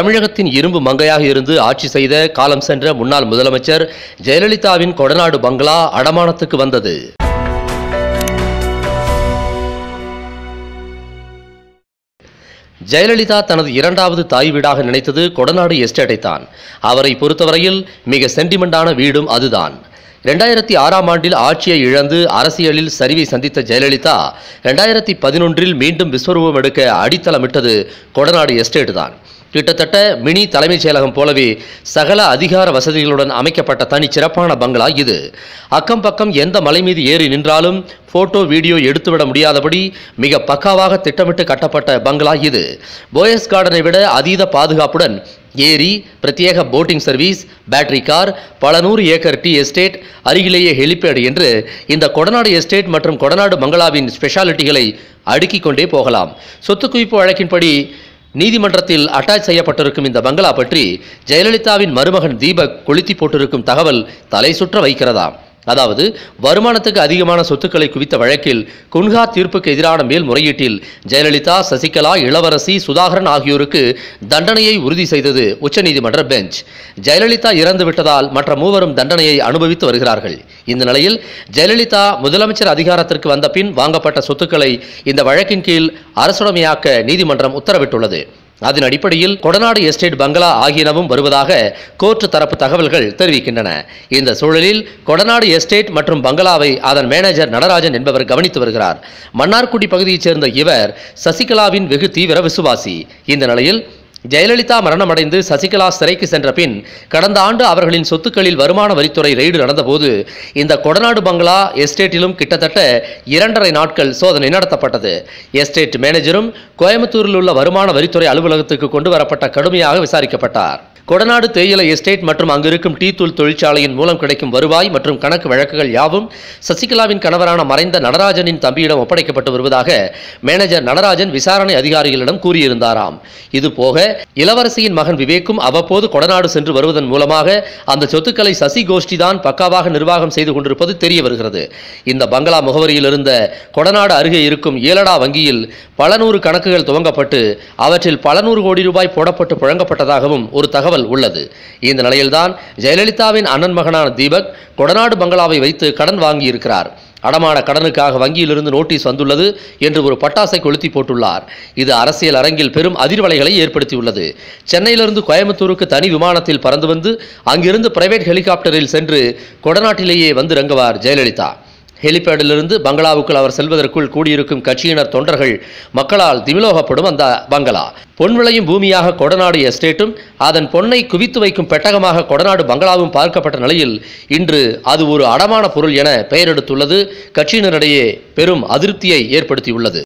தமிழகத்தின் இரும்பு மங்கையாக இருந்து ஆட்சி செய்த காலம் சென்ற முன்னாள் முதலமைச்சர் ஜெயலலிதாவின் கொடநாடு பங்களா அடமானத்துக்கு வந்தது. ஜெயலலிதா தனது இரண்டாவது தாய் வீடாக நினைத்தது கொடநாடு எஸ்டேட்டை தான். அவரை பொறுத்தவரையில் மிக சென்டிமெண்டான வீடும் அதுதான். ரெண்டாயிரத்தி ஆறாம் ஆண்டில் ஆட்சியை இழந்து அரசியலில் சரிவை சந்தித்த ஜெயலலிதா ரெண்டாயிரத்தி பதினொன்றில் மீண்டும் விஸ்வரூபம் எடுக்க அடித்தளமிட்டது கொடநாடு எஸ்டேட் தான். கிட்டத்தட்ட மினி தலைமைச் செயலகம் போலவே சகல அதிகார வசதிகளுடன் அமைக்கப்பட்ட தனி சிறப்பான பங்களா இது. அக்கம் பக்கம் எந்த மலை மீது ஏறி நின்றாலும் போட்டோ வீடியோ எடுத்துவிட முடியாதபடி மிக பக்காவாக திட்டமிட்டு கட்டப்பட்ட பங்களா இது. போயஸ் கார்டனை விட அதீத பாதுகாப்புடன் ஏரி பிரத்யேக போட்டிங் சர்வீஸ் பேட்டரி கார் பல நூறு ஏக்கர் டி எஸ்டேட் அருகிலேயே ஹெலிபேட் என்று இந்த கொடநாடு எஸ்டேட் மற்றும் கொடநாடு பங்களாவின் ஸ்பெஷாலிட்டிகளை அடுக்கிக் கொண்டே போகலாம். சொத்து குவிப்பு வழக்கின்படி நீதிமன்றத்தில் அட்டாச் செய்யப்பட்டிருக்கும் இந்த பங்களா பற்றி ஜெயலலிதாவின் மருமகன் தீபக் கொளுத்தி போட்டிருக்கும் தகவல் தலை சுற்ற வைக்கிறதாம். அதாவது வருமானத்துக்கு அதிகமான சொத்துக்களை குவித்த வழக்கில் குன்ஹா தீர்ப்புக்கு எதிரான மேல்முறையீட்டில் ஜெயலலிதா சசிகலா இளவரசி சுதாகரன் ஆகியோருக்கு தண்டனையை உறுதி செய்தது உச்சநீதிமன்ற பெஞ்ச். ஜெயலலிதா இறந்து விட்டதால் மற்ற மூவரும் தண்டனையை அனுபவித்து வருகிறார்கள். இந்த நிலையில் ஜெயலலிதா முதலமைச்சர் அதிகாரத்திற்கு வந்த பின் வாங்கப்பட்ட சொத்துக்களை இந்த வழக்கின் கீழ் அரசுடைமையாக்க நீதிமன்றம் உத்தரவிட்டுள்ளது. அதன் அடிப்படையில் கொடநாடு எஸ்டேட் பங்களா ஆகியனவும் வருவதாக கோர்ட் தரப்பு தகவல்கள் தெரிவிக்கின்றன. இந்த சூழலில் கொடநாடு எஸ்டேட் மற்றும் பங்களாவை அதன் மேனேஜர் நடராஜன் என்பவர் கவனித்து வருகிறார். மன்னார்குடி பகுதியைச் சேர்ந்த இவர் சசிகலாவின் வெகு தீவிர விசுவாசி. இந்த நிலையில் ஜெயலலிதா மரணமடைந்து சசிகலா சிறைக்கு சென்ற பின் கடந்த ஆண்டு அவர்களின் சொத்துக்களில் வருமான வரித்துறை ரெய்டு நடந்தபோது இந்த கொடநாடு பங்களா எஸ்டேட்டிலும் கிட்டத்தட்ட இரண்டரை நாட்கள் சோதனை நடத்தப்பட்டது. எஸ்டேட் மேனேஜரும் கோயம்புத்தூரில் உள்ள வருமான வரித்துறை அலுவலகத்துக்கு கொண்டு வரப்பட்ட கடுமையாக விசாரிக்கப்பட்டார். கொடநாடு தேயிலை எஸ்டேட் மற்றும் அங்கிருக்கும் டீ தூள் தொழிற்சாலையின் மூலம் கிடைக்கும் வருவாய் மற்றும் கணக்கு வழக்குகள் யாவும் சசிகலாவின் கணவரான மறைந்த நடராஜனின் தம்பியிடம் ஒப்படைக்கப்பட்டு வருவதாக மேனேஜர் நடராஜன் விசாரணை அதிகாரிகளிடம் கூறியிருந்தாராம். இதுபோக இளவரசியின் மகன் விவேக்கும் அவ்வப்போது கொடநாடு சென்று வருவதன் மூலமாக அந்த சொத்துக்களை சசி கோஷ்டி தான் பக்காவாக நிர்வாகம் செய்து கொண்டிருப்பது தெரிய வருகிறது. இந்த பங்களா முகவரியில் இருந்த கொடநாடு அருகே இருக்கும் ஏலடா வங்கியில் பல நூறு கணக்குகள் துவங்கப்பட்டு அவற்றில் பல நூறு கோடி ரூபாய் போடப்பட்டு புழங்கப்பட்டதாகவும் ஒரு தகவல் உள்ளது. இந்த நிலையில்தான் ஜெயலலிதாவின் அண்ணன் மகனான தீபக் கொடநாடு பங்களாவை வைத்து கடன் வாங்கியிருக்கிறார். அடமான கடனுக்காக வங்கியிலிருந்து நோட்டீஸ் வந்துள்ளது என்று ஒரு பட்டாசை கொளுத்தி போட்டுள்ளார். இது அரசியல் அரங்கில் பெரும் அதிர்வலைகளை ஏற்படுத்தியுள்ளது. சென்னையிலிருந்து கோயம்புத்தூருக்கு தனி விமானத்தில் பறந்து வந்து அங்கிருந்து பிரைவேட் ஹெலிகாப்டரில் சென்று கொடநாட்டிலேயே வந்து இறங்குவார் ஜெயலலிதா. ஹெலிபேடிலிருந்து பங்களாவுக்குள் அவர் செல்வதற்குள் கூடியிருக்கும் கட்சியினர் தொண்டர்கள் மக்களால் திமிலோகப்படும் அந்த பங்களா. பொன் விளையும் பூமியாக கொடநாடு எஸ்டேட்டும் அதன் பொன்னை குவித்து வைக்கும் பெட்டகமாக கொடநாடு பங்களாவும் பார்க்கப்பட்ட நிலையில் இன்று அது ஒரு அடமான பொருள் என பெயரெடுத்துள்ளது. கட்சியினரிடையே பெரும் அதிருப்தியை ஏற்படுத்தியுள்ளது.